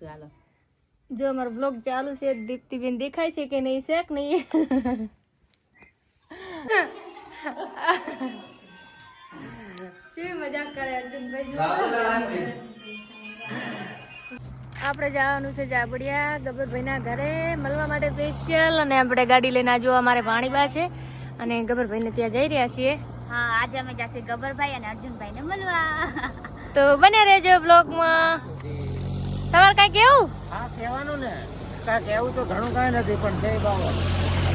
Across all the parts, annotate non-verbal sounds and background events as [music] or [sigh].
ચાલો. જો અમારો બ્લોગ ચાલુ છે દીપ્તિબેન દેખાય છે કે નહીં છે કે નહીં? કેવી મજાક કરે અર્જુનભાઈ આપણે જવાનું છે જાબડિયા ગબરભાઈના ઘરે મળવા માટે સ્પેશિયલ અને આપણે ગાડી લઈને જો અમારે પાણીબા છે અને ગબરભાઈને ત્યાં જઈ રહ્યા છીએ. હા આજે અમે જશે ગબરભાઈ અને અર્જુનભાઈ ને મળવા. તો બને રહેજો બ્લોગમાં તમારે કઈ કેવું હા કહેવાનું ને. કાંઈ કહેવું તો ઘણું કાંઈ નથી પણ જય બાબા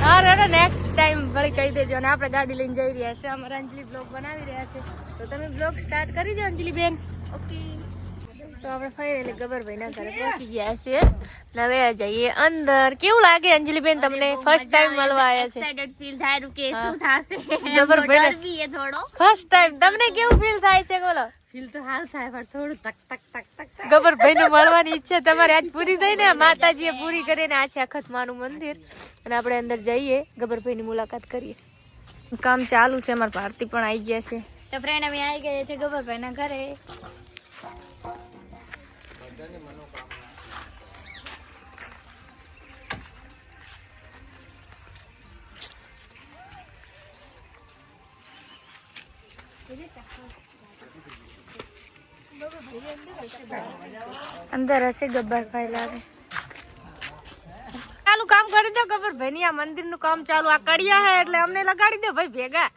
હા રેડો નેક્સ્ટ ટાઈમ વળી કહી દેજો. અને આપણે ગાડી લઈને જઈ રહ્યા છે અમારા અંજલિ બ્લોગ બનાવી રહ્યા છે. તો તમે બ્લોગ સ્ટાર્ટ કરી દો અંજલિ બેન ઓકે તો આપણે ફાઇનલી ગબરભાઈના ઘરે પહોંચી ગયા છીએ. અને હવે જઈએ અંદર. કેવું લાગે અંજલિ બેન તમને? ફર્સ્ટ ટાઈમ મળવા આવ્યા છે. એક્સાઇટેડ ફીલ થાય કે શું થશે? ગબરભાઈ ડર બી એ થોડો. ફર્સ્ટ ટાઈમ તમને કેવું ફીલ થાય છે બોલો? તો હાલ થાય પણ થોડું તક તક તક તક ગબરભાઈને મળવાની ઈચ્છા તમારે આજ પૂરી થઈ ને? માતાજીએ પૂરી કરીને આ છે અખતમાનું મંદિર. અને આપણે અંદર જઈએ ગબરભાઈની મુલાકાત કરીએ. કામ ચાલુ છે અમારા ભારતી પણ આવી ગયા છે. તો ફ્રેન્ડ અમે આવી ગયા છે ગબરભાઈના ઘરે. અંદર હશે ગબ્બરભાઈ લાગે ચાલુ કામ કરી દો ગબ્બરભાઈ ની આ મંદિરનું કામ ચાલુ. આ કડિયા હે એટલે અમને લગાડી દો ભાઈ ભેગા.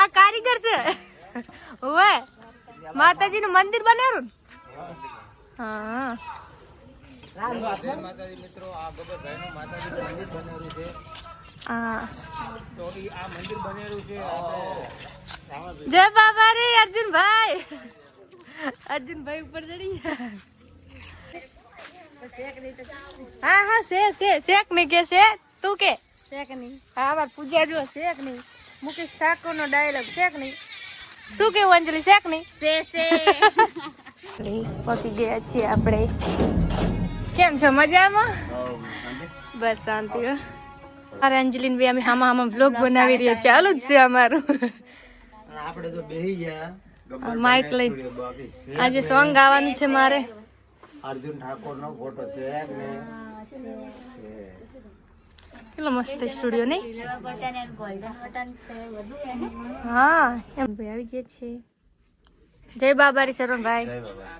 આ કારીગર છે. ઓવે માતાજી નું મંદિર બનાવ્યું હા. માતાજી મિત્રો આ ગબરભાઈનું માતાજીનું મંદિર બનેલું છે હા. તો ઈ આ મંદિર બનેલું છે. જય બાબા રે અર્જુનભાઈ. અર્જુનભાઈ ઉપર ચડી ગયા. હા હા છે છે શેક નહીં કે છે તું કે શેક નહીં હા અમાર પૂજા જો શેક નહીં મુકેશ ઠાકોર નો ડાયલોગ શેક નહીં શું કેવું અંજલિ શેક નહીં સે સે પહોંચી ગયા છીએ આપણે. કેમ છો મજામાં? બસ શાંતિ હો. અરે અંજલિન ભાઈ અમે હામાં હામાં બ્લોગ બનાવી રહ્યા ચાલુ જ છે અમારું. આપણે તો બેહી ગયા. આ માઇક લઈ. આજે સોંગ ગાવાનું છે મારે. અર્જુન ઠાકોર નો ફોટો છે ને. કેટલો મસ્ત સ્ટુડિયો નહીં? સિલ્વર બટન અને ગોલ્ડન બટન છે બધું એને હા એમ. ભાઈ આવી ગયા છે. જય બાબારી શરણ ભાઈ બાબા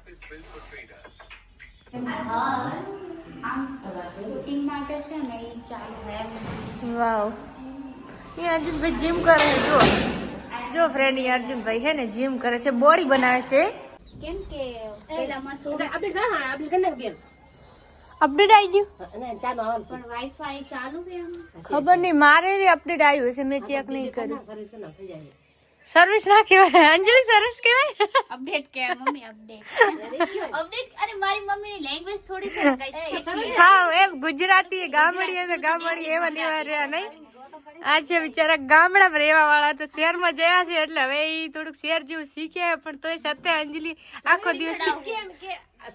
શૂટિંગ માટે છે એ ચાલુ એમ. વાવ. એ અર્જુનભાઈ જીમ કરે જો જો ફ્રેન્ડ અર્જુનભાઈ હે ને જીમ કરે છે બોડી બનાવે છે. કેમ કે પેલા મસ્ત અપડેટ આવી ગયું? પણ વાઈફાઈ ચાલુ ખબર નહીં મારે અપડેટ આવ્યું છે મેં ચેક નહીં કર્યું. સર્વિસ ના કહેવાય અંજલિ સર્વિસ કહેવાય? અપડેટ કે મમ્મી અપડેટ અપડેટ અરે મારી મમ્મીની લેંગ્વેજ થોડી છે. [laughs] હા એમ ગુજરાતી ગામડી અને ગામડી એવા ને એવા રહ્યા નહીં. આ છે બિચારા ગામડામાં રહેવા વાળા તો શહેરમાં જયા છે એટલે હવે એ થોડુંક શહેર જેવું શીખ્યા પણ તોય સત્ય અંજલિ આખો દિવસ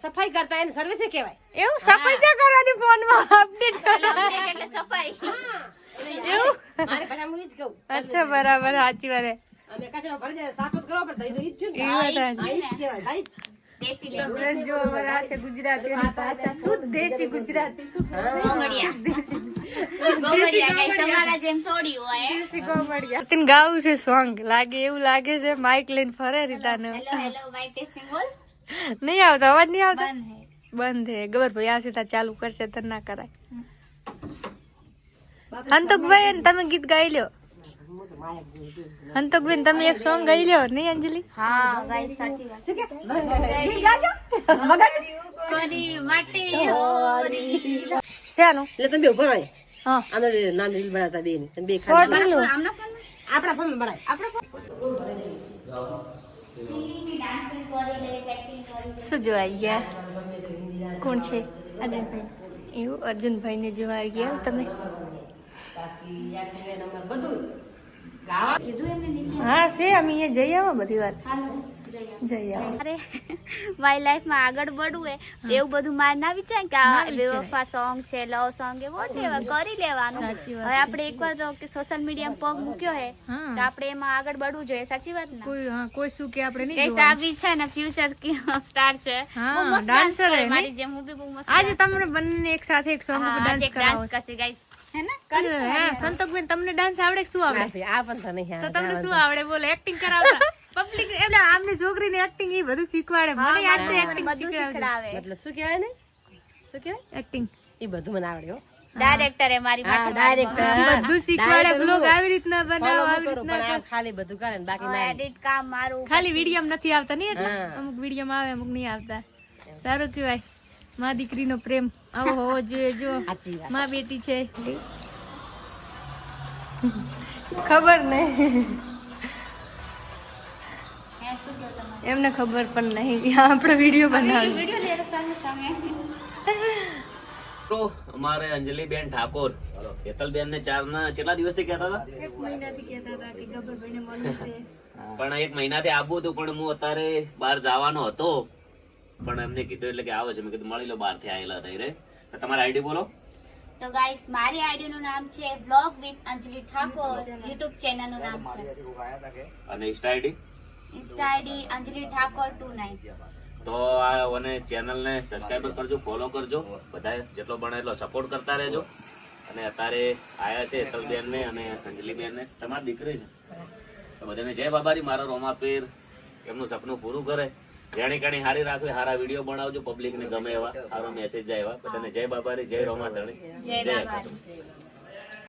સફાઈ કરતા એને સર્વિસ કહેવાય. એવું સફાઈ ચા કરવાની ફોનમાં અપડેટ એટલે સફાઈ. એવું? મારે પહેલા હું જ કહું અચ્છા બરાબર સાચી વાત. અમે કચરો ભરી દે સાફ જ કરવો પડે તો ઈ જ થયું ને. દેશી જો અમારે છે ગુજરાતીઓની ભાષા શુદ્ધ દેશી ગુજરાતી. શુદ્ધ ગોમડિયા. ગોમડિયા ગાઈસ તમારા જેમ થોડી હોય દેશી ગાવું છે સોંગ. લાગે એવું લાગે છે માઇક લઈને ફરે રીતાને. હેલો હેલો માઇક ટેસ્ટિંગ બોલ. નહીં આવતો અવાજ નહીં આવતો? બંધ હે. ગબર ભાઈ આવશે ત્યાં ચાલુ કરશે તો ના કરાય. હંતકભાઈ ભાઈ તમે ગીત ગાઈ લ્યો. હંતકભાઈ તમે એક સોંગ ગાઈ લ્યો નહીં અંજલિ? હા ગાઈ સાચી વાત. કોની માટે હોરી? શાનું? એટલે તમે ઊભો રહો હા. આનો નાનો રીલ બનાવતા બેન તમે બે ફોન આપણા ફોન બનાય સિંગિંગ ડાન્સિંગ કરી લે એક્ટિંગ કરી શું જોવા આવી ગયા? કોણ છે? અર્જુનભાઈ. એવું? અર્જુનભાઈને જોવા આવી ગયા તમે? બધું એમને નીચે હા છે અમે અહીંયા જઈ આવો બધી વાત જઈ આવો. અરે મારી લાઈફમાં આગળ વધવું હે. એવું બધું મારે ના વિચાર કે આ બેવફા સોંગ છે લવ સોંગ એ વોટ કરી લેવાનું. હવે આપણે એકવાર કે સોશિયલ મીડિયામાં પગ મૂક્યો હે તો આપણે એમાં આગળ વધવું જોઈએ. સાચી વાત ને? કોઈ હા કોઈ શું કે આપણે નહીં જોવાનું. સાબી છે ને ફ્યુચર સ્ટાર છે. હા, હે, મારી જેમ હું બી બહુ મસ્ત આજે તમને બંને એક સાથે એક સોંગ ડાન્સ કરાવો છો. ગાઈસ સંતોકબેન તમને ડાન્સ આવડે શું આવડે? આ પણ તો નહીં તો તમને શું આવડે? બોલો એક્ટિંગ કરાવતા. [laughs] પબ્લિક એટલે આમને છોકરીને એક્ટિંગ એ બધું શીખવાડે. મને યાદ એક્ટિંગ બધું મતલબ શું કહેવાય ને શું કહેવાય? એક્ટિંગ એ બધું મને આવડે હો. ડાયરેક્ટર એ મારી હા ડાયરેક્ટર બધું શીખવાડે બ્લોગ આવી રીતના બનાવો આવી રીતના ખાલી બધું કરે બાકી ના એડિટ કામ મારું ખાલી વીડિયો નથી આવતા નહીં એટલે? અમુક વીડિયો આવે અમુક નહીં આવતા. સારું કહેવાય. માં દીકરીનો પ્રેમ આવો હોવો જોઈએ. જો માં બેટી છે. ખબર નહીં એમને ખબર પણ નહીં. આપણો વીડિયો બનાવી. વિડિયો લે સામે સામે. તો અમારે અંજલિબેન ઠાકોર. કેતલબેન ને ચાર ના કેટલા દિવસથી કહેતા હતા? એક મહિનાથી કહેતા હતા કે ગબ્બરભાઈને મળવું છે. પણ એક મહિનાથી આવું હતું પણ હું અત્યારે બહાર જવાનો હતો. પણ એમને કીધું એટલે કે આવે છે. મેં કીધું મળી લો બહારથી આવેલા થઈ રે. તમારી આઈડી બોલો. તો ગાઈસ મારી આઈડી નું નામ છે vlog with Anjali Thakor YouTube ચેનલનું નામ છે. અને insta ID insta ID Anjali Thakor two nine તો આ અને ચેનલ ને સબસ્ક્રાઇબ કરજો ફોલો કરજો. બધા જેટલો બને એટલો સપોર્ટ કરતા રહેજો. અને અત્યારે આયા છે હેતલબેન ને અને અંજલિબેન ને તમારી દીકરી છે. તો બધાને જય બાબારી મારો રોમાપીર. એમનું સપનું પૂરું કરે. જેણી કાણી હારી રાખવી હારા વીડિયો બનાવજો પબ્લિક ને ગમે એવા. સારો મેસેજ જાય એવા બધાને જય બાબારી જય રોમા ધણી જય બાબા.